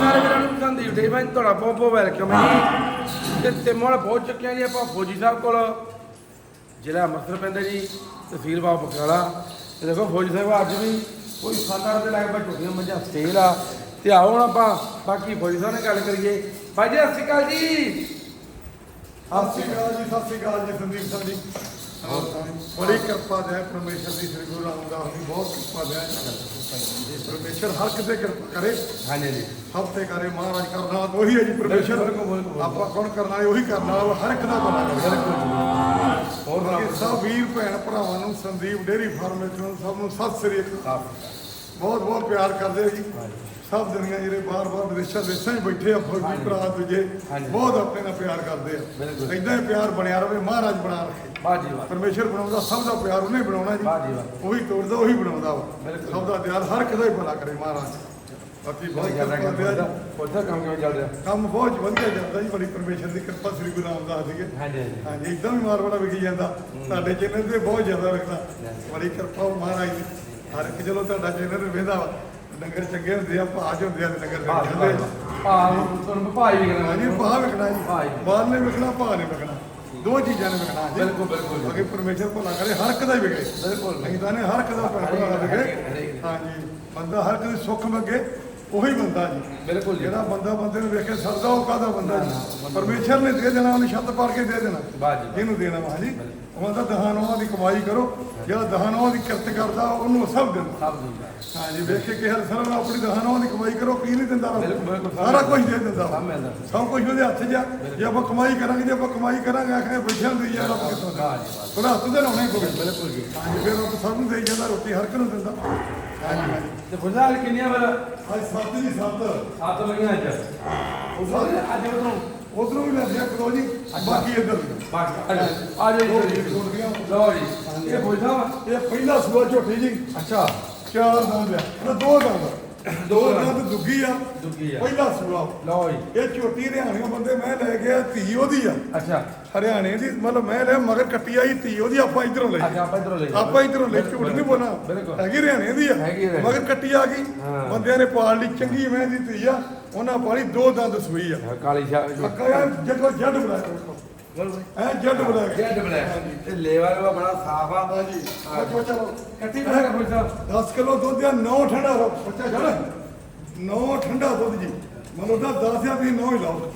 ਸਾਰੇ ਵੀਰਾਂ ਨੂੰ ਸੰਦੀਪ ਦੇ ਭਾਈ ਤੁਹਾਡਾ ਬਹੁਤ ਬਹੁਤ ਵੈਲਕਮ ਹੈ ਜੀ ਤੇ ਤਿਮੋਲ ਪਹੁੰਚ ਚੁੱਕੇ ਜੀ ਆਪਾਂ ਫੌਜੀ ਸਾਹਿਬ ਕੋਲ ਜ਼ਿਲ੍ਹਾ ਅੰਮ੍ਰਿਤਸਰ ਪੈਂਦਾ ਜੀ ਤਹਿਸੀਲ ਬਾਬ ਬਕਾਲਾ ਤੇ ਦੇਖੋ ਫੌਜੀ ਸਾਹਿਬ ਅੱਜ ਵੀ ਕੋਈ ਸਾਡਾ ਦੇ ਲੱਗ ਪਾ ਮੱਝਾਂ ਸੇਲ ਆ ਤੇ ਆਓ ਹੁਣ ਆਪਾਂ ਬਾਕੀ ਫੌਜੀ ਸਾਹਿਬ ਨਾਲ ਗੱਲ ਕਰੀਏ ਭਾਈ ਜੀ ਸਤਿ ਸ਼੍ਰੀ ਅਕਾਲ ਜੀ। ਸਤਿ ਸ਼੍ਰੀ ਅਕਾਲ ਜੀ ਸਤਿ ਸ਼੍ਰੀ ਅਕਾਲ ਜੀ ਸੰਦੀਪ ਸਿੰਘ ਜੀ ਬੜੀ ਕਿਰਪਾ ਦੇ ਪਰਮੇਸ਼ਰ ਦੀ ਸ੍ਰੀ ਗੁਰੂ ਰਾਮਦਾਸ ਦੀ ਬਹੁਤ ਕਿਰਪਾ ਹੈ ਪਰਮੇਸ਼ਰ ਹਰ ਕਿਸੇ ਕਿਰਪਾ ਕਰੇ। ਹਾਂਜੀ ਜੀ ਸਭ ਤੇ ਕਰੇ ਮਹਾਰਾਜ ਕਰਨਾ ਉਹੀ ਹੈ ਜੀ ਪਰਮੇਸ਼ਰ ਬਿਲਕੁਲ, ਬਿਲਕੁਲ। ਆਪਾਂ ਕੌਣ ਕਰਨਾ ਹੈ ਉਹੀ ਕਰਨਾ ਉਹ ਹਰ ਇੱਕ ਦਾ ਭਲਾ ਕਰੇ ਹੋਰ ਸਭ ਵੀਰ ਭੈਣ ਭਰਾਵਾਂ ਨੂੰ ਸੰਦੀਪ ਡੇਰੀ ਫਾਰਮ ਵਿੱਚ ਸਭ ਨੂੰ ਸਤਿ ਸ੍ਰੀ ਅਕਾਲ। ਬਹੁਤ ਬਹੁਤ ਪਿਆਰ ਕਰਦੇ ਜੀ। ਸਭ ਦੁਨੀਆ ਜਿਹੜੇ ਬਾਹਰ-ਬਾਹਰ ਵਿਦੇਸ਼ਾਂ ਦੇਸ਼ਾਂ 'ਚ ਬੈਠੇ ਆ ਫੌਜੀ ਭਰਾ ਦੂਜੇ। ਬਹੁਤ ਆਪਣੇ ਨਾਲ ਪਿਆਰ ਕਰਦੇ। ਆ। ਇਦਾਂ ਹੀ ਪਿਆਰ ਬਣਿਆ ਰਵੇ ਮਹਾਰਾਜ ਬਣਾ ਰੱਖੇ। ਬਾਜੀ ਵਾਹ ਪਰਮੇਸ਼ਰ ਬਣਾਉਂਦਾ ਸਭ ਦਾ ਪਿਆਰ ਉਹਨੇ ਬਣਾਉਣਾ ਜੀ। ਵਾਹ ਜੀ ਵਾਹ। ਉਹੀ ਤੋੜਦਾ ਉਹੀ ਬਣਾਉਂਦਾ ਵਾ। ਸਭ ਦਾ ਪਿਆਰ ਹਰ ਕਿਸੇ ਹੀ ਭਲਾ ਕਰੇ ਮਹਾਰਾਜ। ਬਾਕੀ ਬਹੁਤ ਜ਼ਿਆਦਾ ਕੰਮ ਕਿਵੇਂ ਚੱਲ ਰਿਹਾ ਕੰਮ ਬਹੁਤ ਵਧੀਆ ਚੱਲਦਾ ਜੀ ਬੜੀ ਪਰਮੇਸ਼ਰ ਦੀ ਕਿਰਪਾ ਸ੍ਰੀ ਗੁਰੂ ਰਾਮਦਾਸ ਜੀ ਹਾਂਜੀ ਹਾਂਜੀ। ਹਾਂਜੀ ਇਦਾਂ ਵੀ ਮਾਰ ਬੜਾ ਵਿਕੀ ਜਾਂਦਾ ਤੁਹਾਡੇ ਚੈਨਲ ਤੇ ਬਹੁਤ ਜ਼ਿਆਦਾ ਵਿਕਦਾ ਬੜੀ ਕਿਰਪਾ ਮਹਾਰਾਜ ਦੀ। ਹਰ ਇੱਕ ਚਲੋ ਤੁਹਾਡਾ ਚੈਨਲ ਵੇਖਦਾ ਵਾ ਡੰਗਰ ਚੰਗੇ ਹੁੰਦੇ ਆ ਭਾਜ ਹੁੰਦੇ ਆ ਤੇ ਡੰਗਰ ਵਿਕ ਜਾਂਦੇ ਆ। ਭਾਅ ਤੁਹਾਨੂੰ ਭਾਅ ਹੀ ਕਰਨਾ ਹਾਂਜੀ ਭਾਅ ਵਿਕਣਾ ਭਾਅ ਜੀ। ਬਾਹਰ ਨੇ ਵਿਕਣਾ ਭਾਅ ਨੇ ਵਿਕਣਾ ਦੋ ਚੀਜ਼ਾਂ ਨੇ ਵਿਕਣਾ ਜੀ ਬਿਲਕੁਲ, ਬਿਲਕੁਲ ਜੀ। ਬਾਕੀ ਪਰਮੇਸ਼ਰ ਭਲਾ ਕਰੇ ਹਰ ਇੱਕ ਦਾ ਹੀ ਵਿਕੇ ਬਿਲਕੁਲ ਅਸੀਂ ਤਾਂ ਨੇ ਹਰ ਇੱਕ ਦਾ ਭਲਾ ਭਲਾ ਹਰੇਕ- ਵਿਕੇ ਹਰੇਕ। ਹਾਂਜੀ ਬੰਦਾ ਹਰ ਇੱਕ ਦੇ ਸੁੱਖ ਮੰਗੇ ਉਹੀ ਬੰਦਾ ਜੀ। ਬਿਲਕੁਲ ਜੀ। ਜਿਹੜਾ ਬੰਦਾ ਬੰਦੇ ਨੂੰ ਵੇਖੇ ਸਰਦਾ ਉਹ ਕਾਹਦਾ ਬੰਦਾ ਜੀ? ਪਰਮੇਸ਼ਰ ਨੇ ਦੇ ਦੇਣਾ ਉਹਨੇ ਛੱਤ ਪਾੜ ਕੇ ਦੇ ਦੇਣਾ। ਵਾਹ ਜੀ। ਜਿਹਨੂੰ ਦੇਣਾ ਵਾ ਜੀ ਉਹ ਤਾਂ ਦਹਾਨੋਂ ਦੀ ਕਮਾਈ ਕਰੋ। ਜਿਹੜਾ ਦਹਾਨੋਂ ਦੀ ਕਿਰਤ ਕਰਦਾ ਉਹਨੂੰ ਸਭ ਦਿੰਦਾ ਸਭ ਨੂੰ ਹਾਂਜੀ ਵੇਖ ਕੇ ਕਿਹਾ ਸਰ ਮੈਂ ਆਪਣੀ ਦਹਾਨੋਂ ਦੀ ਕਮਾਈ ਕਰੋ ਕੀ ਨਹੀਂ ਦਿੰਦਾ ਰੱਬ? ਬਿਲਕੁਲ, ਬਿਲਕੁਲ, ਸਭ ਸਾਰਾ ਕੁਝ ਦੇ ਦਿੰਦਾ ਸਭ। ਮਿਲਦਾ। ਸਭ ਕੁਝ ਉਹਦੇ ਹੱਥ 'ਚ ਆ। ਜੇ ਆਪਾਂ ਕਮਾਈ ਕਰਾਂਗੇ ਜੇ ਆਪਾਂ ਕਮਾਈ ਕਰਾਂਗੇ ਆਖਰੇ ਬੈਠਿਆਂ ਦੇਈ ਜਾਂਦਾ ਆਪਾਂ ਕਿੱਥੋਂ ਵਾਹ ਜੀ, ਵਾਹ। ਥੋੜਾ ਹੱਥ ਦੇ ਲਾਉਣੇ ਬਿਲਕੁਲ ਜੀ। ਹਾਂਜੀ ਫਿਰ ਉਹ ਸਭ ਨੂੰ ਦੇਈ ਜਾਂਦਾ ਰੋਟੀ ਹਰ ਇੱਕ ਨੂੰ ਦਿੰਦਾ। ਤੇ ਫੁੱਲਾਂ ਕਿੰਨੀਆਂ ਵਾਰ? ਅੱਜ ਸੱਤ ਜੀ ਸੱਤ। ਸੱਤ ਲੱਗੀਆਂ ਅੱਜ। ਉਹ ਸਾਰੇ ਅੱਜ ਉਧਰੋਂ? ਉਧਰੋਂ ਵੀ ਲੈਂਦੇ ਆ ਕਰੋ ਜੀ। ਬਾਕੀ ਇੱਧਰ। ਬਾਕੀ ਆ ਦੋ ਜੀ ਲਓ ਜੀ। ਇਹ ਵਾ। ਇਹ ਪਹਿਲਾ ਸੂਆ ਝੋਟੀ ਜੀ। ਅੱਛਾ। ਚਾਰ ਦੰਦ ਆ ਨਾ ਦੋ ਦੋ। ਦੋ। ਦੰਦ ਦੁੱਗੀ ਆ। ਦੁੱਗੀ ਆ। ਪਹਿਲਾ ਸੂਆ ਲਓ ਜੀ। ਇਹ ਝੋਟੀ ਹਰਿਆਣੇ ਬੰਦੇ ਮੈਂ ਲੈ ਗਿਆ ਧੀ ਉਹਦੀ ਆ। ਅੱਛਾ। ਹਰਿਆਣੇ ਦੀ ਮਤਲਬ ਮੈਂ ਲੈ ਮਗਰ ਕੱਟੀ ਆਈ ਧੀ ਉਹਦੀ ਆਪਾਂ ਇਧਰੋਂ ਲਈ ਆਪਾਂ ਇਧਰੋਂ ਲੈ ਆਪਾਂ ਇਧਰੋਂ ਲੈ ਝੂਠ ਨਹੀਂ ਬੋਲਣਾ। ਹੈਗੀ ਹਰਿਆਣੇ ਦੀ ਆ। ਮਗਰ ਕੱਟੀ ਆ ਗਈ। ਬੰਦਿਆਂ ਨੇ ਪਾਲ ਲਈ ਚੰਗੀ ਮੈਂ ਦੀ ਧੀ ਆ। ਉਹਨਾਂ ਪਾਲੀ ਦੋ ਦੰਦ ਸੂਈ ਆ। ਕਾਲੀ ਸ਼ਾਹ ਯਾਰ ਜਦੋਂ ਜੱਡ ਬੁਲਾਇਆ ਐ ਜੱਡ ਬੁਲਾਇਆ ਜੈਡ ਬਲੈਕ ਤੇ ਲੇਵਾ ਲੇਵਾ ਬੜਾ ਸਾਫ਼ ਆ। ਹਾਂਜੀ। ਚਲੋ ਕੱਟੀ ਬਣਾ ਕੇ ਪੁੱਛਾ 10 ਕਿਲੋ ਦੁੱਧ ਆ 9 ਠੰਡਾ ਰੋ। ਬੱਚਾ ਜੜ 9 ਠੰਡਾ ਦੁੱਧ ਜੀ। ਮਨੋ ਦਾ 10 ਆ ਤੁਸੀਂ 9 ਹੀ ਲਾਓ।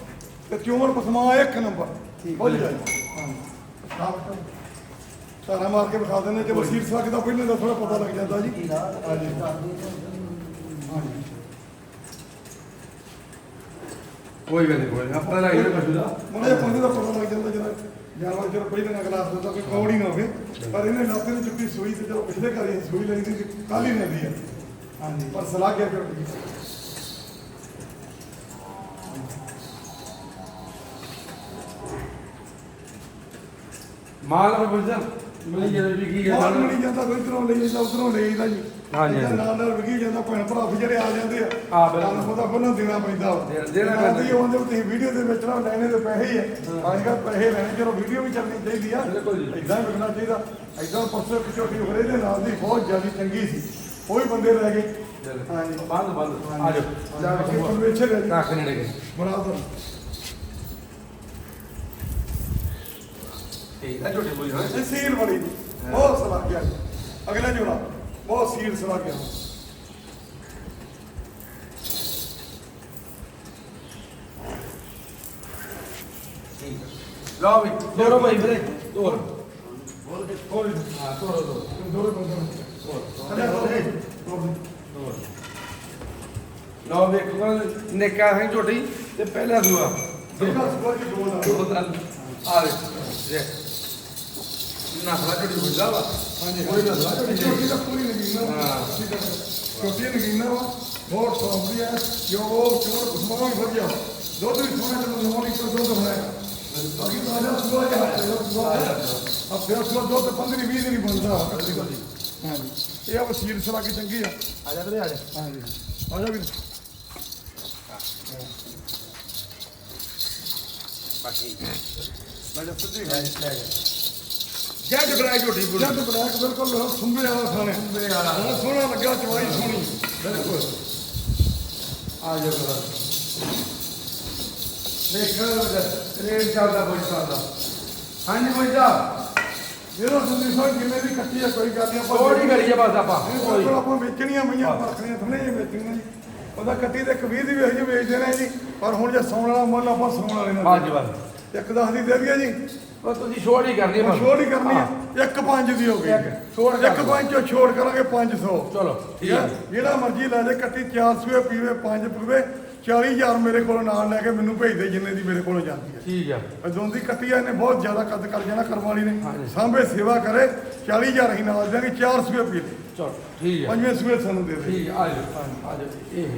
ਤੇ ਚੋਣ ਪਸਮਾ ਇੱਕ ਨੰਬਰ। ਬੋਲ ਜਾਈ ਹਾਂ ਸਾਰਾ ਮਾਰ ਕੇ ਵਿਖਾ ਦਿੰਦੇ ਚਲੋ ਸੀਟ ਸਕਦਾ ਪਹਿਲਾਂ ਦਾ ਥੋੜਾ ਪਤਾ ਲੱਗ ਜਾਂਦਾ ਜੀ। ਹਾਂਜੀ ਹਾਂਜੀ। ਕੋਈ ਗੱਲ ਨਹੀਂ ਕੋਈ ਨਾ। ਪਤਾ ਲੱਗ ਜਾਣਾ ਪਸ਼ੂ ਦਾ ਮੁੰਡੇ ਪੁੰਦੇ ਦਾ ਪਤਾ ਲੱਗ ਜਾਂਦਾ ਜਾਨਵਰ ਜਦੋਂ ਪਹਿਲਾਂ ਨਾ ਗਲਾਸ ਦਿੰਦਾ ਕੋਈ ਕੌੜੀ ਨਾ ਹੋਵੇ। ਪਰ ਇਹਨੇ ਨਾਤੇ ਨੂੰ ਚੁੱਕੀ ਸੂਈ ਤੇ ਚਲੋ ਪਿਛਲੇ ਘਰ ਸੂਈ ਲਈ ਸੀ ਕਾਲੀ ਹੈ ਹਾਂਜੀ। ਪਰ ਸਲਾਹ ਗਿਆ ਫਿਰ? ਮਾਲ ਪੁੱਛਾ ਮਿਲ ਜਾਵੇ ਵੀ ਕੀ ਗੱਲ ਮਣੀ ਜਾਂਦਾ ਕੋਈ ਇਧਰੋਂ ਲਈ ਜਾਂਦਾ ਉਧਰੋਂ ਲਈ ਜਾਂਦਾ ਜੀ। ਹਾਂਜੀ, ਇਹਦਾ ਹਾਂਜੀ। ਨਾਲ ਨਾਲ ਵਿਕੀ ਜਾਂਦਾ ਭੈਣ ਭਰਾ ਵੀ ਜਿਹੜੇ ਆ ਜਾਂਦੇ ਆ ਹਾਂ, ਬਿਲਕੁਲ। ਤੁਹਾਨੂੰ ਪਤਾ ਪਹਿਲਾਂ ਦੇਣਾ ਪੈਂਦਾ ਵਾ। ਦੇਣਾ- ਦੇਣਾ ਨਾਲ ਦੀ ਪੈਂਦਾ। ਆਉਂਦੇ ਤੁਸੀਂ ਵੀਡੀਓ ਦੇ ਵਿੱਚ ਨਾ ਲੈਣੇ ਦੇ ਪੈਸੇ ਹੀ ਆ। ਅੱਜ ਕੱਲ੍ਹ ਪੈਸੇ ਲੈਣੇ ਚਲੋ ਵੀਡੀਓ ਵੀ ਚੱਲਣੀ ਚਾਹੀਦੀ ਆ। ਬਿਲਕੁਲ ਜੀ। ਇਦਾਂ ਹੀ ਵਿਕਣਾ ਚਾਹੀਦਾ। ਇਦਾਂ ਪਰਸੋਂ ਇੱਕ ਝੋਟੀ ਹੋਰੇ ਦੇ ਨਾਲ ਦੀ ਬਹੁਤ ਜ਼ਿਆਦਾ ਚੰਗੀ ਸੀ। ਉਹ ਵੀ ਬੰਦੇ ਲੈ ਗਏ ਹਾਂਜੀ। ਬੰਦ ਬੰਦ। ਆ ਜਾਓ। ਬਾਕੀ ਪਰਮੇਸ਼ਰ ਹੈ ਜੀ ਰੱਖ ਨਹੀਂ ਲੱਗੇ ਬਰਾਬਰ। ਠੀਕ ਹੈ ਝੋਟੇ ਬੋਲੀ ਹਾਂ ਇਹ ਸੀਲ ਬੜੀ। ਜੀ। ਬਹੁਤ ਸਲਾਹ ਗਿਆ। ਜੀ। ਅਗਲਾ ਜੋੜਾ। ਬਹੁਤ ਸੀਲ ਸਲਾਹ ਗਿਆ। ਲਓ ਵੀ ਦੋਰੋ ਭਾਈ ਵੀਰੇ ਦੋਰ ਹੋਰ ਹਾਂ ਦੋਰੋ ਦੋਰ ਦੋਰੇ ਥੱਲੇ ਦੋਰੇ ਦੋਰੇ ਲਓ ਵੀ ਵਾਰ ਨਿੱਕਾ ਹੈ ਝੋਟੀ ਤੇ ਪਹਿਲਾ ਦੂਆ। ਦੀ। ਦੋ ਦਾ ਆ ਦੇ ਜੇ ਨਸਲਾ ਝੋਟੀ ਬੁੱਝਦਾ ਵਾ? ਹਾਂਜੀ ਕੋਈ ਨਸਲਾ ਝੋਟੀ ਛੋਟੀ ਦਾ ਪੂਰੀ ਨਗੀਨਾ ਹਾਂ। ਛੋਟੀ ਨਗੀਨਾ ਵਾ। ਬਹੁਤ ਸੌਂਦੀ ਹੈ ਜੋ ਚੋਰ ਉਸਮਾਨ ਵੀ ਵਧੀਆ ਦੁੱਧ ਵੀ ਸੋਹਣਾ ਤੇ 9 ਲੀਟਰ ਦੁੱਧ ਹੋਣਾ ਬਾਕੀ ਤਾਜ਼ਾ ਸੁਬਹ ਦੇ ਹੱਥ ਦਾ ਸੁਬਹ ਅਬ ਫਿਰ ਸੁਬਹ ਦੁੱਧ 15 20 ਦਿਨ ਹੀ ਬਣਦਾ ਹਾਂਜੀ। ਇਹ ਆ ਵਸੀਲ ਸਲਾ ਕੇ ਚੰਗੀ ਆ। ਆ ਜਾ ਵੀਰੇ ਆ ਜਾ। ਹਾਂਜੀ। ਆ ਜਾ ਵੀਰ। ਬਾਕੀ ਮੈਂ ਜਦ ਸਿੱਧੀ ਲੈ ਲੈ ਜੱਜ ਬਣਾ ਝੋਟੀ ਪੂਰੀ। ਜਦ ਬਲੈਕ ਬਿਲਕੁਲ ਸੁੰਬੇ ਵਾਲਾ ਖਾਣੇ। ਸੁੰਬੇ ਵਾਲਾ। ਬਹੁਤ ਸੋਹਣਾ ਲੱਗਾ ਚਵਾਈ ਸੋਹਣੀ। ਬਿਲਕੁਲ। ਆ ਜਾ ਕਰ ਦੇਖੋ ਰੇਟ ਚੱਲਦਾ ਕੋਈ ਚੱਲਦਾ। ਹਾਂਜੀ ਕੋਈ ਦਾ ਜਿਹੜਾ ਸੰਦੀਪ ਸਾਹਿਬ ਜਿੰਨੇ ਦੀ ਕੱਟੀ ਆ ਕੋਈ ਗੱਲ ਨਹੀਂ ਆਪਾਂ ਥੋੜੀ ਕਰੀਏ ਬਸ ਆਪਾਂ। ਕੋਈ ਆਪਾਂ ਵੇਚਣੀਆਂ ਮਈਆਂ ਪਰਖਣੀਆਂ ਥੋੜੇ ਜਿਹੇ ਵੇਚਣੀਆਂ ਜੀ। ਉਹਦਾ ਕੱਟੀ ਤੇ 20 ਦੀ ਵੇਚ ਜੀ ਵੇਚਦੇ ਨੇ ਜੀ। ਪਰ ਹੁਣ ਜੇ ਸੌਣ ਵਾਲਾ ਮੁੱਲ ਆਪਾਂ ਸੌਣ ਵਾਲੇ ਨਾਲ ਹਾਂਜੀ ਬਸ ਇੱਕ 10 ਦੀ ਦੇ ਦਈਏ ਜੀ। ਉਹ ਤੁਸੀਂ ਛੋੜ ਹੀ ਕਰਨੀ ਹੈ ਬਸ ਛੋੜ ਹੀ ਕਰਨੀ ਆ। ਇੱਕ 5 ਦੀ ਹੋ ਗਈ। ਛੋੜ ਕਰ ਇੱਕ 5 ਚੋਂ ਛੋੜ ਕਰਾਂਗੇ 500 ਚਲੋ ਠੀਕ ਹੈ ਜਿਹੜਾ ਮਰਜ਼ੀ ਲੈ ਜੇ ਕੱਟੀ 400 ਪੀਵੇ 5 ਪੀਵੇ 40000 ਮੇਰੇ ਕੋਲ ਨਾਲ ਲੈ ਕੇ ਮੈਨੂੰ ਭੇਜ ਦੇ ਜਿੰਨੇ ਦੀ ਮੇਰੇ ਕੋਲੋਂ ਜਾਂਦੀ ਹੈ ਠੀਕ ਆ। ਅਦੋਂ ਦੀ ਕੱਟੀ ਆ ਇਹਨੇ ਬਹੁਤ ਜ਼ਿਆਦਾ ਕੱਦ ਕਰ ਜਾਣਾ ਕਰਮ ਵਾਲੀ ਨੇ। ਸਾਂਭੇ ਸੇਵਾ ਕਰੇ 40000 ਹੀ ਨਾਲ ਦੇਣਗੇ 400 ਪੀ ਲੈ। ਚਲੋ ਠੀਕ ਆ। ਪੰਜਵੇਂ ਸੂਏ ਸਾਨੂੰ ਦੇ ਦੇ। ਠੀਕ ਆ ਆ ਆ ਜਾਓ ਇਹ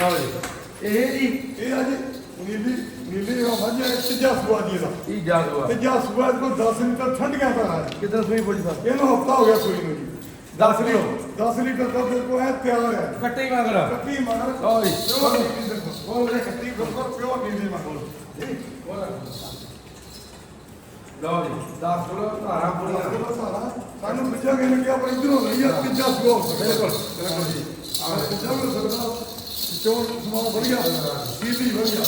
ਲਓ ਜੀ ਇਹ ਜੀ ਇਹ ਅੱਜ ਨੀਲੀ ਨੀਲੀ ਮੱਝ ਹੈ ਤੀਜਾ ਸੂਆ ਜੀ ਇਹਦਾ। ਇਹ ਜਾਦੂ ਆ ਤੀਜਾ ਸੂਆ ਕੋ 10 ਲੀਟਰ ਠੰਡੀਆਂ ਕਰਾ ਕਿਦਾਂ ਸੂਈ ਬੋਲੀ ਸਾਹਿਬ ਇਹਨੂੰ ਹਫਤਾ ਹੋ ਗਿਆ ਸੂਈ ਨੂੰ ਜੀ। 10 ਕਿਲੋ 10 ਲੀਟਰ ਦੁੱਧ ਕੋ ਹੈ ਤਿਆਰ ਹੈ। ਕੱਟੇ ਮਗਰ। ਕੱਟੀ ਮਗਰ। ਦੇਖੋ ਬੋਲ ਕੱਟੀ ਬਿਲਕੁਲ ਪਿਓਰ ਨੀਲੀ ਮਗਰ ਲਓ ਜੀ 10 ਕਿਲੋ ਧਾਰਾ ਪੂਰੀਆਂ ਸਾਨੂੰ ਪੁੱਛਿਆ ਕਿ ਕਿ ਆਪਾਂ ਇਧਰੋਂ ਲਈ ਆ ਤੀਜਾ ਸੂਆ ਹੋ ਬਿਲਕੁਲ। ਬਿਲਕੁਲ ਜੀ। ਆਹ ਤੀਜਾ ਹੋ ਸਕਦਾ। ਚੋਣ ਸਮਾਂ ਵਧੀਆ ਸੀਲੀ ਵਧੀਆ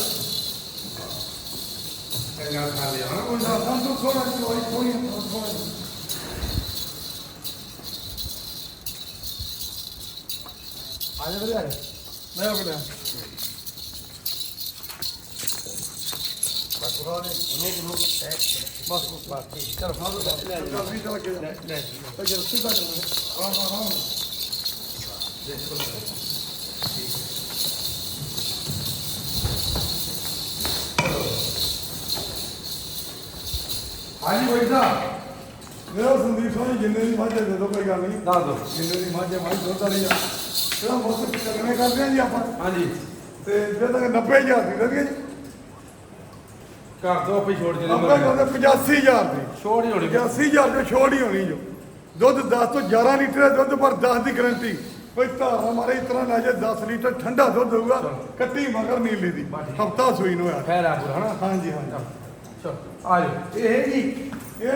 ਚੰਗਾ ਖਾ ਲਿਆ ਹਨਾ ਕੋਈ ਨਾ ਸਾਨੂੰ ਥੋੜਾ ਜਿਹਾ ਕੋਈ ਥੋੜਾ ਆ ਜਾ ਵਧੀਆ ਮੈਂ ਹੋ ਗਿਆ ਬਸ ਰੋਣੇ ਰੋਕ ਰੋਕ ਬਸ ਬਸ ਬਸ ਠੀਕ ਚਲੋ ਖਾਓ ਲੈ ਲੈ ਕਾਫੀ ਚੱਲ ਗਿਆ ਲੈ ਲੈ ਤੇ ਜਦ ਸਿੱਧਾ ਕਰਨਾ ਆਹ ਆਹ ਆਹ ਹਾਂਜੀ ਕੋਈ ਸਾਹਿਬ। ਮੇਰਾ ਸੰਦੀਪ ਸਿੰਘ ਜਿੰਨੇ ਦੀ ਮਾਝੇ ਦੇ ਦੋ ਕੋਈ ਗੱਲ ਨਹੀਂ। ਦੱਸ ਦਿਓ। ਜਿੰਨੇ ਦੀ ਮਾਝੇ ਮਾਝ ਦੁੱਧ ਵਾਲੀ ਆ। ਕਿਹੜਾ ਮੁੱਲ ਚੱਕਣੇ ਕਰਦੇ ਆ ਜੀ ਆਪਾਂ? ਹਾਂਜੀ। ਤੇ ਜੇ ਤੱਕ 90000 ਦੀ ਵਧੀਆ ਜੀ। ਘਰ ਤੋਂ ਆਪੇ ਛੋੜ ਆਪਾਂ ਜਿਹੜੇ ਕਹਿੰਦੇ 85000 ਦੀ। ਛੋੜ ਹੀ ਹੋਣੀ। 80000 ਜੋ ਛੋੜ ਹੀ ਹੋਣੀ ਜੋ। ਦੁੱਧ 10 ਤੋਂ 11 ਲੀਟਰ ਦਾ ਦੁੱਧ ਪਰ 10 ਦੀ ਗਰੰਟੀ ਕੋਈ ਧਾਰਾ ਮਾਰੇ ਇਸ ਤਰ੍ਹਾਂ ਲੈ ਜੇ 10 ਲੀਟਰ ਠੰਡਾ ਦੁੱਧ ਹੋਊਗਾ ਕੱਟੀ ਮਗਰ ਨੀਲੀ ਦੀ। ਹਫਤਾ ਸੂਈ ਨੂੰ ਆ। ਖੈਰ ਆ ਪੂਰਾ ਹਨਾ? ਹਾਂਜੀ ਹਾਂਜੀ। ਚਲੋ ਆ ਜਾਓ ਇਹ ਜੀ ਇਹ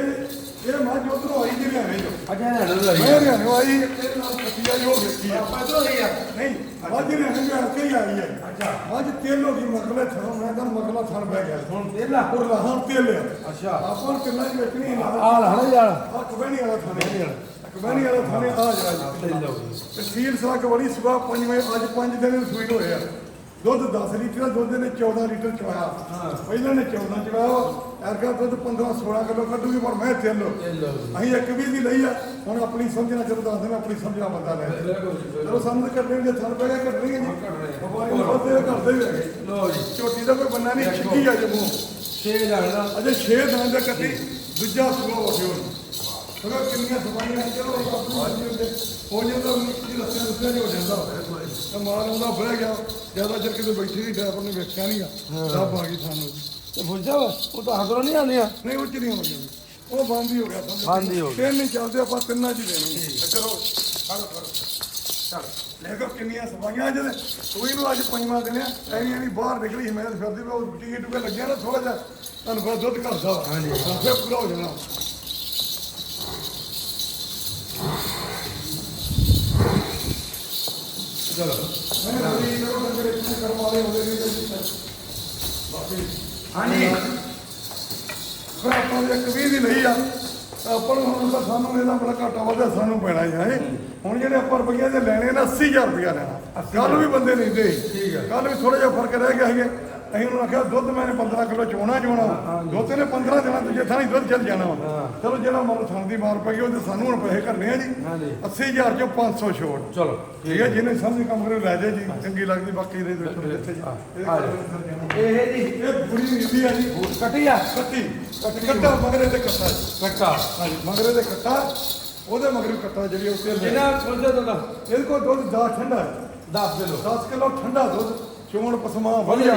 ਇਹ ਮੱਝ ਉਧਰੋਂ ਆਈ ਜੀ ਲਿਆਵੇਂ ਜੋ ਅੱਛਾ ਨਾ ਲੋ ਮੈਂ ਲਿਆਵੇਂ ਆਈ ਇਹਦੇ ਨਾਲ ਕੱਟੀਆ ਜੋ ਵੇਖੀ ਆ ਆਪਾਂ ਤੋਂ ਹੀ ਆ। ਨਹੀਂ ਮੱਝ ਲਿਆਵੇਂ ਜੋ ਅੱਗੇ ਹੀ ਆਈ ਹੈ। ਅੱਛਾ। ਮੱਝ ਤੇਲੋ ਦੀ ਮਗਲੇ ਥਣੋਂ ਮੈਂ ਤਾਂ ਮਗਲਾ ਥਣ ਬਹਿ ਗਿਆ। ਹੁਣ ਇਹ ਲਾ ਹੋਰ ਲਾਹਾਂ ਤੇਲ ਆ ਅੱਛਾ। ਆਪਾਂ ਨੂੰ ਕਿੰਨਾ ਹੀ ਵੇਚਣੀ ਹੈ ਆ। ਲਾ ਹਣਾ ਯਾਰ ਆ ਕਬੈਣੀ ਵਾਲਾ ਥਾਣੇ ਕਬੈਣੀ ਵਾਲਾ। ਥਾਣੇ ਆ ਜਾ। ਜੀ। ਤਹਿਸੀਲ ਸਾਕ ਬੜੀ ਸਵੇਰ ਪੰਜਵੇਂ ਅੱਜ ਪੰਜ ਦਿਨ ਸੂਈ ਨੂੰ ਹੋਇਆ ਦੁੱਧ 10 ਲੀਟਰ ਦਾ ਦੁੱਧ ਨੇ 14 ਲੀਟਰ ਚਵਾਇਆ। ਪਹਿਲਾਂ ਨੇ 14 ਚਵਾਇਆ ਐਰਗਾ ਦੁੱਧ 15 16 ਕਿਲੋ ਕੱਢੂਗੀ ਪਰ ਮੈਂ ਲੈ ਲਓ ਅਸੀਂ ਇੱਕ ਵੀ ਦੀ ਲਈ ਆ ਹੁਣ ਆਪਣੀ ਸਮਝਣਾ ਚਲੋ ਦੱਸ ਦੇਣਾ ਆਪਣੀ ਸਮਝਣਾ ਬੰਦਾ ਲੈ ਚਲੋ ਸਮਝ ਕੱਢਣੇ ਜੇ ਥਣ ਪੈ ਗਿਆ ਕੱਢਣਗੇ ਜੀ ਜੀ ਬਹੁਤੇ ਕਰਦੇ ਹੈਗੇ ਲਓ ਜੀ। ਝੋਟੀ ਦਾ ਕੋਈ ਬੰਨਾ ਨਹੀਂ ਛਿੱਕੀ ਆ ਜਮੂ। ਛੇ ਜਾਣਾ ਅਜੇ 6 ਦਿਨਾਂ ਦਾ ਕੱਟੀ ਦੂਜਾ ਸੂਆ ਹੋ ਗਿਆ। ਸਗੋਂ ਕਿੰਨੀਆਂ ਸਫਾਈਆਂ ਚਲੋ ਹੁੰਦੇ ਹੋ ਜਾਂਦਾ ਮਿੱਟੀ ਰਸਤੇ ਰਸਤੇ ਨਹੀਂ ਹੋ ਜਾਂਦਾ ਤੇ ਮਾਰ ਉਹਦਾ ਬਹਿ ਗਿਆ ਜ਼ਿਆਦਾ ਚਿਰ ਕਿਤੇ ਬੈਠੀ ਨਹੀਂ ਡਰਾਈਵਰ ਨੇ ਵੇਖਿਆ ਨਹੀਂਗਾ ਰੱਬ ਆ ਗਈ ਸਾਨੂੰ। ਤੇ ਫੁੱਜਾ ਉਹ ਤਾਂ ਹਜ਼ਰੋਂ ਨਹੀਂ ਆਉਂਦੀਆਂ? ਨਹੀਂ ਉਹ ਚ ਨਹੀਂ ਗਈ ਉਹ ਬੰਦ ਹੀ ਹੋ ਗਿਆ ਸਮਝੋ। ਬੰਦ ਹੀ ਹੋ ਗਿਆ। ਤਿੰਨ ਨਹੀਂ ਚੱਲਦੇ ਆਪਾਂ ਤਿੰਨਾਂ ਚ ਦੇਣੀ ਤੇ ਚਲੋ ਫੜ ਫੜ ਚੱਲ ਲੈ ਕੇ ਕਿੰਨੀਆਂ ਸਫਾਈਆਂ ਜਦ ਕੋਈ ਨੂੰ ਅੱਜ ਪੰਜਵਾਂ ਦਿਨ ਆ ਐਨੀ ਬਾਹਰ ਨਿਕਲੀ ਮੈਂ ਫਿਰਦੀ ਵੀ ਉਹ ਟੀਕੇ ਟੁਕੇ ਲੱਗਿਆ ਨਾ ਥੋੜਾ ਜਿਹਾ। ਤੁਹਾਨੂੰ ਪਤਾ ਦੁੱਧ ਘਟਦਾ ਹਾਂਜੀ। ਫਿਰ ਪੂਰਾ ਹੋ ਜਾਣਾ। ਚਲੋ ਮੈਂ ਕਰਮ ਵਾਲੇ ਤੇ ਬਾਕੀ ਹਾਂਜੀ। ਫਿਰ ਆਪਾਂ ਇੱਕ ਵੀਹ ਦੀ ਲਈ ਆ ਆਪਾਂ ਨੂੰ ਹੁਣ ਤਾਂ ਸਾਨੂੰ ਇਹਦਾ ਬੜਾ ਘਾਟਾ ਵਧਿਆ ਸਾਨੂੰ ਪੈਣਾ ਹੀ ਹੈ। ਹੁਣ ਜਿਹੜੇ ਆਪਾਂ ਰੁਪਈਏ ਦੇ ਲੈਣੇ ਨਾ 80000 ਰੁਪਇਆ ਲੈਣਾ। ਕੱਲ ਵੀ ਬੰਦੇ ਨਹੀਂ ਦੇ ਠੀਕ ਹੈ। ਕੱਲ ਵੀ ਥੋੜਾ ਜਿਹਾ ਫ਼ਰਕ ਰਹਿ ਗਿਆ ਸੀਗੇ। ਅਸੀਂ ਉਹਨੂੰ ਆਖਿਆ ਦੁੱਧ ਮੈਨੇ 15 ਕਿਲੋ ਚੋਣਾ ਚੋਣਾ। ਦੁੱਧ ਨੇ 15 ਦਿਨਾਂ ਤੋਂ ਜੇ ਥਾਣੀ ਦੁੱਧ ਚੱਲ ਜਾਣਾ। ਚਲੋ ਜਿਹੜਾ ਮਨ ਥਣ ਦੀ ਮਾਰ ਪਈ ਉਹਦੇ ਸਾਨੂੰ ਹੁਣ ਪੈਸੇ ਕਰਨੇ ਆ ਜੀ। ਹਾਂਜੀ 80000 ਚੋਂ 500 ਛੋੜ ਚਲੋ ਠੀਕ ਹੈ ਜਿਹਨੇ ਸਮਝ ਕੰਮ ਕਰੇ ਲੈ ਜਾਏ ਜੀ। ਚੰਗੀ ਲੱਗਦੀ ਬਾਕੀ ਦੇ ਵਿੱਚ ਜਿੱਥੇ ਜੀ। ਇਹ ਜੀ। ਇਹ ਬੁਰੀ ਨੀਤੀ ਆ ਜੀ। ਕੱਟੀ ਆ। ਕੱਟੀ। ਕੱਟਾ। ਮਗਰੇ ਤੇ ਕੱਟਾ ਜੀ। ਕੱਟਾ। ਹਾਂਜੀ ਮਗਰੇ ਦੇ ਕੱਟਾ। ਉਹਦੇ ਮਗਰੇ ਕੱਟਾ ਜਿਹੜੀ ਉੱਤੇ ਜਿੰਨਾ ਫੁੱਜਾ ਤੋਂ ਇਹਦੇ ਕੋਲ ਦੁੱਧ 10 ਠੰਡਾ ਹੈ। 10 ਕਿਲੋ। 10 ਕਿਲੋ ਠੰਡਾ ਦੁੱਧ। ਚੋਣ ਪਸਮਾ ਵਧੀਆ।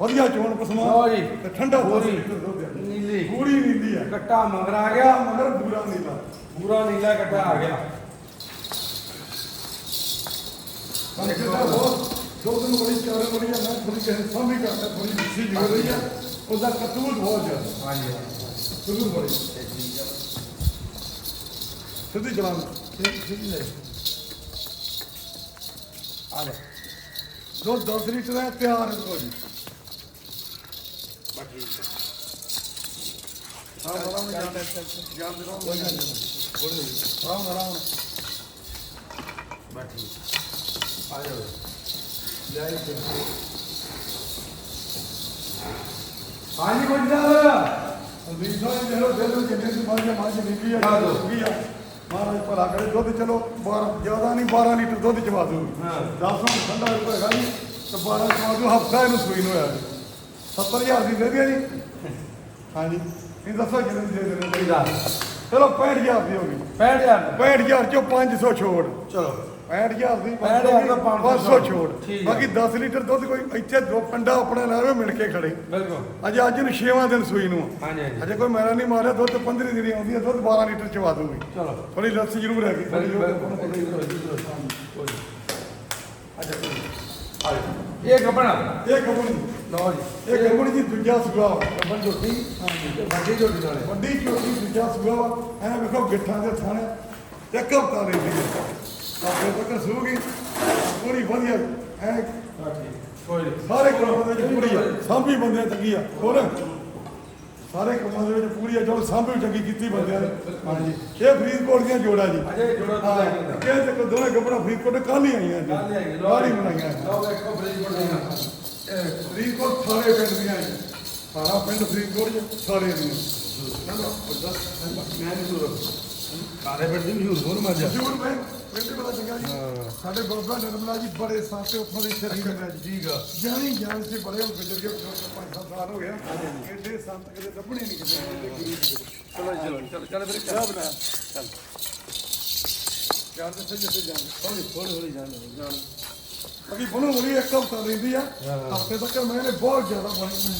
ਵਧੀਆ ਚੋਣ ਪਸਮਾ। ਲਓ ਜੀ। ਤੇ ਠੰਡਾ ਹੈ। ਨੀਲੀ। ਪੂਰੀ ਨੀਲੀ ਹੈ। ਕੱਟਾ ਮੰਗਰ ਆ ਗਿਆ। ਮਗਰ ਬੂਰਾ ਨੀਲਾ। ਪੂਰਾ ਨੀਲਾ ਕੱਟਾ ਆ ਗਿਆ। ਪਰ ਕਿਤਾ ਬਹੁਤ ਦੁੱਧ ਨੂੰ ਬੜੀ ਚਾਰੇ ਬੜੀ ਹੈ ਮੈਂ ਥੋੜੀ ਜਿਹੀ ਸਾਂਭੀ ਕਰਦਾ ਥੋੜੀ ਮਿੱਠੀ ਜਿਹਾ ਰਹੀ ਹੈ ਉਹਦਾ ਕਤੂਲ ਬਹੁਤ ਜ਼ਿਆਦਾ। ਹਾਂਜੀ ਕਤੂਲ ਬੜੀ। ਸਿੱਧੀ ਚਲਾਨ ਠੀਕ ਠੀਕ ਲੈ। ਆ ਲੈ। ਦੁੱਧ 10 ਲੀਟਰ ਹੈ ਤਿਆਰ ਹੈ ਜੀ ਹਾਂ ਆਰਾਮ ਨਾਲ ਜਾਨ ਦੇ ਰੋ ਕੋਈ ਗੱਲ ਨਹੀਂ ਆਰਾਮ ਆਰਾਮ ਬਸ ਠੀਕ ਆ ਜਾਓ ਲੈ ਕੇ ਹਾਂਜੀ ਗੁਰਦਾਰ ਅਮਰੀਕ ਸਾਹਿਬ ਜਿਹੜਾ ਦਿਲ ਨੂੰ ਜਿੰਨੇ ਦੀ ਮਾਂ ਮਾਂ ਨਿਕਲੀ ਆ ਹਾਂ, ਆ ਮਹਾਰਾਜ ਭਲਾ ਕਰੇ ਦੁੱਧ ਚਲੋ 12 ਜ਼ਿਆਦਾ ਨਹੀਂ 12 ਲੀਟਰ ਦੁੱਧ ਚਵਾ ਦੂ ਹਾਂ। 10 ਨੂੰ ਠੰਡਾ ਰੁਪਏ ਹੈਗਾ ਤੇ 12 ਚਵਾ ਦੂ ਹਫਤਾ ਇਹਨੂੰ ਸੂਈ ਨੂੰ ਹੋਇਆ 70000 ਦੀ ਦੇ ਜੀ। ਹਾਂਜੀ। ਇਹ ਦੱਸੋ ਕਿੰਨੇ ਦੀ ਦੇ ਦੇਣੇ ਦਾ ਚਲੋ 65000 ਦੀ ਹੋ ਗਈ। 65000 65000 ਚੋਂ 500 ਛੋੜ। ਚਲੋ। 65000 ਦੀ 65,000 ਤੋਂ 500 500 ਛੋੜ। ਬਾਕੀ 10 ਲੀਟਰ ਦੁੱਧ ਕੋਈ ਇੱਥੇ ਦੋ ਪੰਡਾ ਆਪਣੇ ਲਾਵੇ ਮਿਲ ਕੇ ਖੜੇ। ਬਿਲਕੁਲ। ਅਜੇ ਅੱਜ ਨੂੰ 6ਵਾਂ ਦਿਨ ਸੂਈ ਨੂੰ। ਹਾਂਜੀ ਹਾਂਜੀ। ਅਜੇ ਕੋਈ ਮੈਰਾ ਨਹੀਂ ਮਾਰਿਆ ਦੁੱਧ 15 ਦਿਨ ਆਉਂਦੀ ਹੈ ਦੁੱਧ 12 ਲੀਟਰ ਚਵਾ ਦੂਗੀ ਚਲੋ। ਥੋੜੀ ਲੱਸੀ ਜ਼ਰੂਰ ਹੈਗੀ ਥੋੜੀ ਇਹ ਕਪੜਾ ਇਹ ਕਬਣੀ ਲਓ ਜੀ ਇਹ ਕਬਣੀ ਜੀ ਦੂਜਾ ਸੁਗਾ ਵਾ। ਕਪੜ ਜੋਟੀ ਤੇ ਵੱਡੀ ਨਾਲੇ ਵੱਡੀ ਝੋਟੀ ਦੂਜਾ ਸੁਗਾ। ਐਂ ਵੇਖੋ ਗਿੱਠਾਂ ਦੇ ਥਾਣੇ ਇੱਕ ਹਫਤਾ ਰਹਿੰਦੀ ਹੈ ਆਪੇ ਤੱਕ ਸੂਗੀ ਪੂਰੀ ਵਧੀਆ। ਐ ਕੋਈ ਸਾਰੇ ਕੰਮਾਂ ਦੇ ਵਿੱਚ ਪੂਰੀ ਆ। ਸਾਂਭੀ ਬੰਦੇ ਚੰਗੀ ਆ। ਹੋਰ? ਸਾਰੇ ਕੰਮਾਂ ਦੇ ਵਿੱਚ ਪੂਰੀ ਆ। ਜੋ ਸਾਂਭੀ ਚੰਗੀ ਕੀਤੀ ਬੰਦਿਆਂ ਨੇ। ਹਾਂਜੀ। ਇਹ ਫਰੀਦਕੋਟ ਦੀਆਂ ਜੋੜਾ ਜੀ। ਅਜੇ ਜੋੜਾ ਤੋਂ ਲੈ ਕੇ ਆਉਂਦਾ। ਕਿਹ ਤੇ ਕੋ ਦੋਨੇ ਗੱਬੜਾ ਫਰੀਦਕੋਟ ਕੱਲ ਹੀ ਆਈਆਂ ਜੀ। ਕੱਲ੍ਹ ਹੀ ਆਈਆਂ, ਲਓ ਵੇਖੋ। ਕੋਲ ਦੇਣਾ ਇਹ ਫਰੀਦਕੋਟ ਸਾਰੇ ਪਿੰਡ ਦੀਆਂ ਜੀ ਸਾਰਾ ਪਿੰਡ ਫਰੀਦਕੋਟ ਚ ਸਾਰੇ ਦੀਆਂ। ਮੈਂ ਨਹੀਂ ਦੂਰ ਸਾਰੇ ਪਿੰਡ ਦੀ ਮਸ਼ਹੂਰ ਹੋਰ ਮਰ ਜਾ ਜੂਰ ਮੈਂ ਪਿੰਡ ਬੜਾ ਚੰਗਾ ਜੀ। ਸਾਡੇ ਬਾਬਾ ਨਰਮਲਾ ਜੀ ਬੜੇ ਸਾਥੇ ਉੱਥੋਂ ਦੇ ਸ਼ਰੀਰ ਹੈ ਜੀ ਠੀਕ ਆ। ਜਾਨੀ ਜਾਨ ਸੇ ਬੜੇ ਹੋ ਗੁਜ਼ਰ ਗਏ ਪੰਜ ਸੱਤ ਸਾਲ ਹੋ ਗਿਆ ਐਡੇ ਸੰਤ ਕਦੇ ਲੱਭਣੇ ਨਹੀਂ ਕਿਤੇ ਐਡੇ ਗੁਰੂ ਜੀ ਕਿਤੇ। ਚਲੋ ਚਲੋ ਚਲ ਚੱਲ ਵੀਰੇ ਕਿਆ ਬਣਾ ਚੱਲ। ਯਾਰ ਤੇ ਸਹੀ ਤੇ ਜਾਣ। ਹੌਲੀ ਹੌਲੀ ਹੌਲੀ ਜਾਣ ਜਾਣ। ਅਗੀ ਬਣੂ ਬੜੀ ਇੱਕ ਹਫਤਾ ਰਹਿੰਦੀ ਆ। ਹਫ਼ਤੇ ਤੱਕ ਮੈਂ ਇਹਨੇ ਬਹੁਤ ਜ਼ਿਆਦਾ ਬਣੀ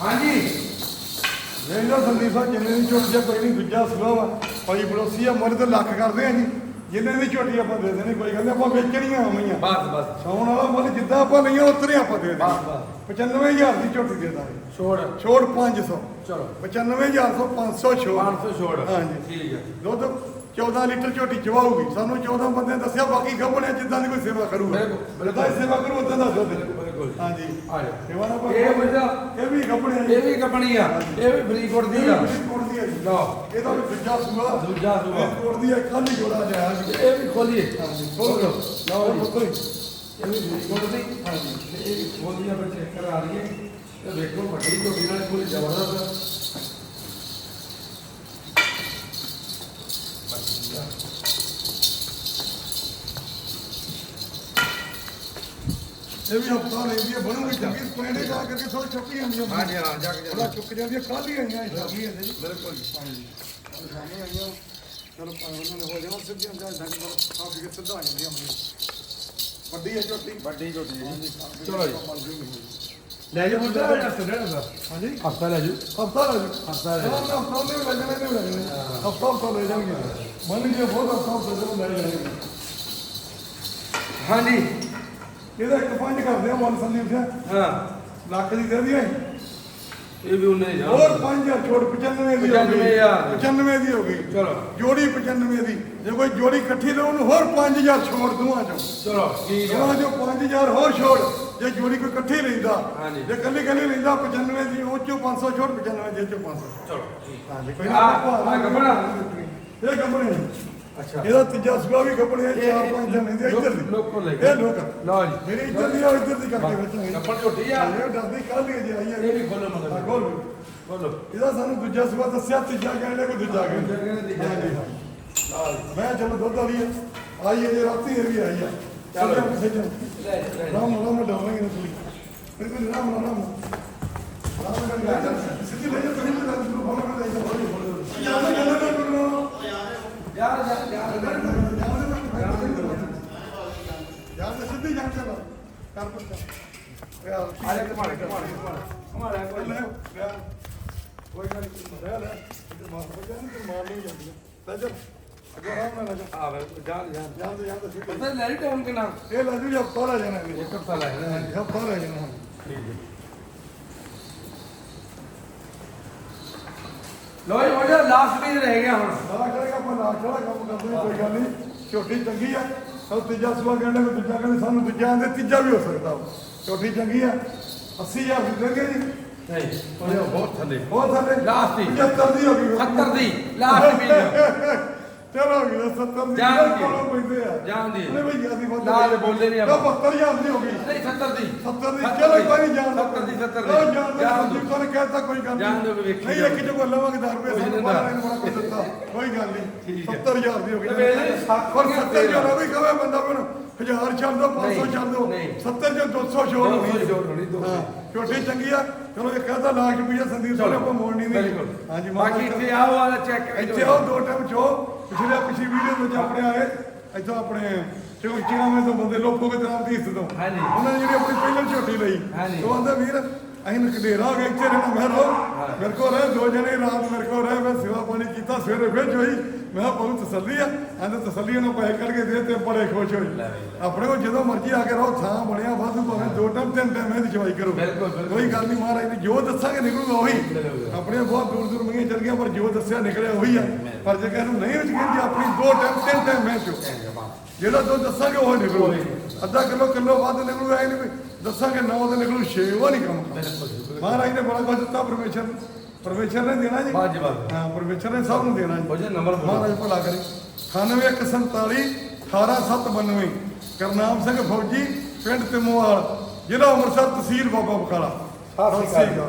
ਹਾਂਜੀ। ਵੇਖ ਲਓ ਸੰਦੀਪ ਜਿੰਨੇ ਦੀ ਝੋਟੀ ਆ ਕੋਈ ਨਹੀਂ ਦੂਜਾ ਵਾ ਭਾਈ ਬੜੋਸੀ ਆ ਮੁੱਲ ਤੇ ਲੱਖ ਕਰਦੇ ਆ ਜੀ। ਜਿੰਨੇ ਦੀ ਝੋਟੀ ਆਪਾਂ ਦੇ ਦੇਣੀ ਕੋਈ ਗੱਲ ਨਹੀਂ ਆਪਾਂ ਵੇਚਣੀਆਂ ਆਉਣੀਆਂ ਬਸ ਬਸ। ਸੌਣ ਵਾਲਾ ਮੁੱਲ ਜਿੱਦਾਂ ਆਪਾਂ ਲਈਆਂ ਉਤਰੇ ਆਪਾਂ ਦੇ ਬਸ ਦੇਣੀ 95000 ਦੀ ਝੋਟੀ ਦੇ ਦਾਂਗੇ। ਛੋੜ। ਛੋੜ 500 ਚਲੋ। 95400 500 ਛੋੜ। 500 ਛੋੜ। ਹਾਂਜੀ। ਠੀਕ ਹੈ। ਦੁੱਧ 14 ਲੀਟਰ ਝੋਟੀ ਚਵਾਉਗੀ ਸਾਨੂੰ 14 ਬੰਦੇ ਦੱਸਿਆ ਬਾਕੀ ਗੱਭਣੇ ਜਿੱਦਾਂ ਦੀ ਕੋਈ ਸੇਵਾ ਕਰੂਗਾ। ਬਿਲਕੁਲ, ਬਿਲਕੁਲ। ਜਿੱਦਾਂ ਦੀ ਸੇਵਾ ਕਰੂ ਉਦਾਂ ਦਾ ਦੁੱਧ ਬਿਲਕੁਲ। ਹਾਂਜੀ। ਸੇਵਾ ਨਾ ਇਹ ਬੱਚਾ ਇਹ ਵੀ ਗੱਭਣੇ ਇਹ ਵੀ ਕੰਪਨੀ ਆ। ਇਹ ਵੀ ਫਰੀਦਕੋਟ ਦੀ ਆ। ਲਓ। ਇਹਦਾ ਵੀ ਦੂਜਾ ਸੂਆ। ਦੂਜਾ ਸੂਆ। ਕੋਟ ਦੀ ਹੈ ਖਾਲੀ ਜੋੜਾ ਜਾਇਆ ਜੀ ਇਹ ਵੀ ਖੋਲੀਏ। ਖੋਲ ਲਓ ਲਓ। ਪੁੱਤਰ। ਇਹ ਵੀ ਫਰੀਦਕੋਟ ਦੀ ਹਾਂਜੀ ਇਹ ਵੀ ਖੋਲੀਆਂ ਬੱਚੇ ਚੈੱਕ ਕਰਾ ਲਈਏ ਤੇ ਵੇਖੋ ਵੱਡੀ ਝੋਟੀ ਨਾਲ ਪੂਰੀ ਜ਼ਬਰਦਸਤ ਇਹ ਵੀ ਹਫਤਾ ਲੈਂਦੀ ਹੈ ਬਣੂਗੀ ਚੰਗੀ ਪੁਆਇੰਟੇ ਜਾ ਕਰਕੇ ਥੋੜੀ ਛੁੱਟੀ ਜਾਂਦੀ ਹੈ। ਹਾਂਜੀ ਹਾਂ ਜਾ ਕੇ ਥੋੜਾ ਚੁੱਕ ਜਾਂਦੀ ਹੈ ਖਾਲੀ ਆਈਆਂ ਇਹ ਸ਼ਾਮੀ ਹੈ ਜੀ। ਬਿਲਕੁਲ ਹਾਂਜੀ। ਸਾਹਮਣੇ ਆਈਆਂ ਚਲੋ ਉਹਨਾਂ ਨੇ ਹੋ ਜਾਣਾ ਸਿੱਧੀਆਂ ਜਾਂ ਡੰਗ ਪਰ ਆਪ ਕੇ ਸਿੱਧਾ ਆ ਜਾਂਦੀਆਂ ਮੈਨੂੰ ਵੱਡੀ ਹੈ ਝੋਟੀ? ਵੱਡੀ ਝੋਟੀ ਹੈ ਜੀ। ਚਲੋ ਚਲੋ ਜੀ। ਲੈ ਜਾ ਮੁੰਡਾ ਹਫਤਾ ਰਹਿਣਾ ਦਾ ਹਾਂਜੀ? ਹਫਤਾ ਲੈ ਜੂ। ਹਫਤਾ ਲੈ ਜੀ। ਹਫ਼ਤਾ ਲੈ ਹਾਂ ਹਫਤਾ ਨਹੀਂ ਲੱਗਣਾ ਨਹੀਂ ਲੱਗਣਾ ਹਫਤਾ ਹਫਤਾ ਲੈ ਜਾਣਗੇ। ਮੰਨ ਕੇ ਬਹੁਤ ਹਫਤਾ ਹਫਤਾ ਲੈ ਜਾਣਗੇ। ਹਾਂਜੀ। ਇਹਦਾ ਇੱਕ ਪੰਜ ਕਰਦੇ ਆ ਮਨ ਸੰਦੀਪ ਸਿੰਘ। ਹਾਂ। ਲੱਖ ਦੀ ਦੇ ਦਈਏ। ਇਹ ਵੀ ਉਹਨੇ ਜਾ ਹੋਰ 5000 ਛੋੜ 95 ਦੀ ਹੋ ਗਈ। 95,000 95 ਦੀ। ਹੋ ਗਈ। ਚਲੋ। ਜੋੜੀ 95 ਦੀ। ਜੇ ਕੋਈ ਜੋੜੀ ਇਕੱਠੀ ਲਓ ਉਹਨੂੰ ਹੋਰ 5000 ਛੋੜ ਦੂਆਂ ਚੋਂ। ਚਲੋ ਠੀਕ ਆ। ਚੋਂ 5000 ਹੋਰ ਛੋੜ। ਜੇ ਜੋੜੀ ਕੋਈ ਇਕੱਠੀ ਲੈਂਦਾ। ਜੇ ਕੱਲੀ ਕੱਲੀ ਲੈਂਦਾ 95 ਦੀ ਉਹ ਚੋਂ 500 ਛੋੜ 95 ਦੇ ਚੋਂ 500 ਚਲੋ ਠੀਕ ਹਾਂਜੀ ਕੋਈ ਆ ਆ ਗੱਬਣਾ ਇਹ ਕੰਪਨੀ ਅੱਛਾ। ਇਹਦਾ ਤੀਜਾ ਸੁਆ ਵੀ ਹੈ ਚਾਰ ਪੰਜ ਜਣ ਲੈਂਦੇ ਆ ਇੱਧਰ ਦੀ। ਲੋਕੋ ਲੈ ਇਹ ਲੋਕ ਲਓ ਜੀ। ਜਿਹੜੀ ਇੱਧਰ ਦੀ ਆ ਉਹ ਇੱਧਰ ਦੀ ਕਰਕੇ ਵੇਚਾਂਗੇ। ਕੱਪੜ ਝੋਟੀ ਆ। ਇਹ ਡਰਦੀ ਕੱਲ ਹੀ ਜੇ ਆਈ ਇਹ ਹੈ ਵੀ ਖੋਲੋ ਮਗਰ ਖੋਲ। ਖੋਲੋ। ਇਹਦਾ ਸਾਨੂੰ ਦੂਜਾ ਸੁਆ ਦੱਸਿਆ ਤੀਜਾ ਕਹਿੰਦੇ ਕੋਈ ਦੂਜਾ ਕਹਿੰਦੇ ਕਹਿੰਦੇ। ਮੈਂ ਚਲੋ ਦੁੱਧ ਵਾਲੀ ਆ। ਆਈ ਜੇ ਰਾਤੀ ਇਹ ਵੀ ਆਈ ਆ। ਚਲੋ। ਰਾਮ ਰਾਮ ਡਰਾਂਗੇ ਨਾ ਥੋੜੀ ਬਿਲਕੁਲ ਰਾਮ ਰਾਮ। ਰਾਮ ਰਾਮ ਸਿੱਧੀ ਲੈ ਜਾ ਤੁਸੀਂ ਜਾ ਤੁਹਾਨੂੰ ਫੋਨ ਕਰ ਲੈ ਜਾ। ਯਾਰ ਗੱਲ ਕਰੋ ਯਾਰ ਯਾਰ ਯਾਰ ਯਾਰ ਸਿੱਧੀ ਜਾਣ ਚੱਲ ਕਰ ਪੁੱਤ ਯਾਰ ਆ ਜਾ ਕਮਾੜੇ ਕਮਾੜੇ ਕਮਾੜੇ ਕੋਈ ਲੈ ਲੈ ਕੋਈ ਗੱਲ ਨਹੀਂ ਲੈ ਲੈ ਤੇ ਮਾਰ ਬਜਾ ਨਹੀਂ ਤੇ ਮਾਰ ਨਹੀਂ ਜਾਂਦੀ ਲੈ ਜਾ ਅੱਗੇ ਆਰਾਮ ਨਾਲ ਲੈ ਜਾ ਆ ਵੇ ਜਾ ਜਾ ਜਾਂ ਜਾਂ ਸਿੱਧੀ ਪਤਾ ਲੈ ਟਾਈਮ ਕਿੰਨਾ ਇਹ ਲੈ ਜੂ ਜਾਂ ਪਾਲਾ ਜਾਣਾ ਇਹ ਹਫਤਾ ਲੈ ਜਾਣਾ ਹੈ ਹਫਤਾ ਲੈ ਜਾਣਾ ਠੀਕ ਹੈ ਲੋ ਜੀ ਜਾ ਲਾਸਟ ਪੀਸ ਰਹਿ ਗਿਆ ਹੁਣ। ਸਾਰਾ ਕਰੇਗਾ ਆਪਾਂ ਲਾਸਟ ਵਾਲਾ ਕੰਮ ਕਰਦੇ ਹਾਂ, ਕੋਈ ਗੱਲ ਨਹੀਂ। ਛੋਟੀ ਚੰਗੀ ਆ। ਸਭ ਤੀਜਾ ਸੁਆ ਕਹਿੰਦੇ ਵੀ ਦੂਜਾ ਕਹਿੰਦੇ ਸਾਨੂੰ ਦੂਜਾ ਆਂਦੇ ਤੀਜਾ ਵੀ ਹੋ ਸਕਦਾ। ਵਾ। ਛੋਟੀ ਚੰਗੀ ਆ। 80000 ਦੀ ਦੇਗੇ ਜੀ। ਨਹੀਂ ਉਹ ਬਹੁਤ ਥੱਲੇ। ਬਹੁਤ ਥੱਲੇ। Last ਦੀ। 75 ਦੀ ਹੋ ਗਈ। 70 ਦੀ। ਲਾਸਟ ਪੀਸ ਚਲੋ ਗਈ 70 ਦੀ ਜਾਣ ਦੀ। ਕੋਲੋਂ ਪੈਂਦੇ ਆ। ਜਾਣ ਦੀ। ਉਹਨੇ ਭਈਆ ਦੀ ਬਹੁਤ ਨਾਲ ਬੋਲਦੇ ਨਹੀਂ ਆਪਾਂ। 72000 ਦੀ ਹੋ ਗਈ। ਨਹੀਂ 70 ਦੀ। 70 ਦੀ ਚਲੋ ਕੋਈ ਨਹੀਂ ਜਾਣ 70 ਦੀ 70 ਉਹ ਦੀ ਜਾਣ ਦੀ। ਤੁਹਾਨੂੰ ਕਹਿਤਾ ਕੋਈ ਗੱਲ ਜਾਣ ਦਿਓ ਵੀ ਵੇਖੀ ਨਹੀਂ ਇੱਕ ਜੋ ਕੋਲ ਲਵਾਂਗੇ 10 ਰੁਪਏ ਕੋਈ ਸਾਨੂੰ ਬਾਹਰ ਇਹਨੂੰ ਬੜਾ ਕੁਝ ਦਿੱਤਾ। ਕੋਈ ਗੱਲ ਨਹੀਂ। ਠੀਕ ਹੈ। 70000 ਦੀ ਹੋ ਗਈ। ਵੇਲੇ ਸੱਤ ਪਰ ਦੀਆਂ 70000 ਵੀ ਕਵੇ ਬੰਦਾ ਹੁਣ 1000 ਛੱਡ ਦੋ 500 ਨਹੀਂ, ਛੱਡ ਦੋ। ਨਹੀਂ। 70 ਜੋ 200 ਛੋੜ ਹੋਣੀ। 200 ਛੋੜ ਹੋਣੀ, 200 ਹਾਂ, ਛੋਟੀ ਚੰਗੀ ਆ। ਚਲੋ ਇਹ ਕਹਤਾ ਲਾਖ ਰੁਪਈਆ ਸੰਦੀਪ ਸਾਹਿਬ ਆਪਾਂ ਮੋੜਨੀ ਨਹੀਂ। ਬਿਲਕੁਲ। ਹਾਂਜੀ ਬਾਕੀ ਇੱਥੇ ਆਓ ਵਾਲਾ ਚੈੱਕ ਇੱਥੇ ਆਓ ਦੋ ਟਾਈਮ ਚੋ ਪਿਛਲੇ ਪਿਛਲੀ ਵੀਡੀਓ ਵਿੱਚ ਆਪਣੇ ਆਏ ਇੱਥੋਂ ਆਪਣੇ ਚੋ ਚਿਰਾਵੇਂ ਤੋਂ ਬੰਦੇ ਲੋਕੋ ਕੇ ਤਰ੍ਹਾਂ ਦੀ ਹਿੱਸੇ ਤੋਂ। ਹਾਂਜੀ। ਉਹਨਾਂ ਨੇ ਜਿਹੜੀ ਆਪਣੀ ਪਹਿਲਾਂ ਝੋਟੀ ਲਈ। ਹਾਂਜੀ। ਉਹ ਆਂਦਾ ਵੀਰ ਅਸੀਂ ਨਕਡੇਰਾ ਹੋ ਗਏ ਇੱਥੇ ਰਹਿਣਾ ਮੈਂ ਰੋ। ਮੇਰੇ ਕੋਲ ਰਹੇ ਦੋ ਜਣੇ ਰਾਤ ਮੇਰੇ ਕੋਲ ਰਹੇ ਮੈਂ ਸੇਵਾ ਪਾਣੀ ਕੀਤਾ ਸਵੇਰੇ ਫਿਰ ਜੋਈ। ਮੈਂ ਕਿਹਾ ਬਹੁਤ ਤਸੱਲੀ ਆ। ਆਂਦੇ ਤਸੱਲੀ ਉਹਨੂੰ ਪੈਸੇ ਕਰਕੇ ਦੇ ਤੇ ਬੜੇ ਖੁਸ਼ ਹੋਏ। ਆਪਣੇ ਕੋਲ ਜਦੋਂ ਮਰਜ਼ੀ ਆ ਕੇ ਰਹੋ ਥਾਂ ਬਣਿਆ ਵਾਧੂ ਭਾਵੇਂ ਦੋ ਟਾਈਮ ਤਿੰਨ ਟਾਈਮ ਇਹਦੀ ਚਵਾਈ ਕਰੋ। ਕੋਈ ਗੱਲ ਨਹੀਂ ਮਹਾਰਾਜ ਨੇ ਜੋ ਦੱਸਾਂਗੇ ਨਿਕਲੂਗਾ ਉਹੀ। ਆਪਣੇ ਬਹੁਤ ਦੂਰ ਦੂਰ ਮੰਗੀਆਂ ਚੱਲ ਗਈਆਂ ਪਰ ਜੋ ਦੱਸਿਆ ਨਿਕਲਿਆ ਉਹੀ ਆ। ਪਰ ਜੇ ਕਿਸੇ ਨੂੰ ਨਹੀਂ ਯਕੀਨ ਜੇ ਆਪਣੀ ਦੋ ਟਾਈਮ ਤਿੰਨ ਟਾਈਮ ਮੈਂ ਚੋ ਜਿਹੜਾ ਦੁੱਧ ਦੱਸਾਂਗੇ ਉਹ ਨਿਕਲੂ। ਅੱਧਾ ਕਿਲੋ ਕਿਲੋ ਵੱਧ ਨਿਕਲੂ ਐ ਨਹੀਂ ਦੱਸਾਂਗੇ 9 ਤੇ ਨਿਕਲੂ 6 ਉਹ ਨਹੀਂ ਕੰਮ ਮਹਾਰਾਜ ਨੇ ਬੜਾ ਕੁਝ ਦਿੱਤਾ ਪਰਮੇਸ਼ਰ ਨੇ। ਪਰਮੇਸ਼ਰ ਨੇ ਦੇਣਾ ਜੀ। ਬਾਜੀ ਬਾਜੀ ਹਾਂ ਪਰਮੇਸ਼ਰ ਨੇ ਸਭ ਨੂੰ ਦੇਣਾ ਜੀ। ਜਾ ਨੰਬਰ ਮਹਾਰਾਜ ਭਲਾ ਕਰੇ। 9147 18792 ਕਰਨਾਮ ਸਿੰਘ ਫੌਜੀ ਪਿੰਡ ਤਿਮੋਵਾਲ ਜ਼ਿਲ੍ਹਾ ਅੰਮ੍ਰਿਤਸਰ ਤਹਿਸੀਲ ਬਾਬਾ ਬਕਾਲਾ ਸਤਿ ਸ਼੍ਰੀ ਅਕਾਲ।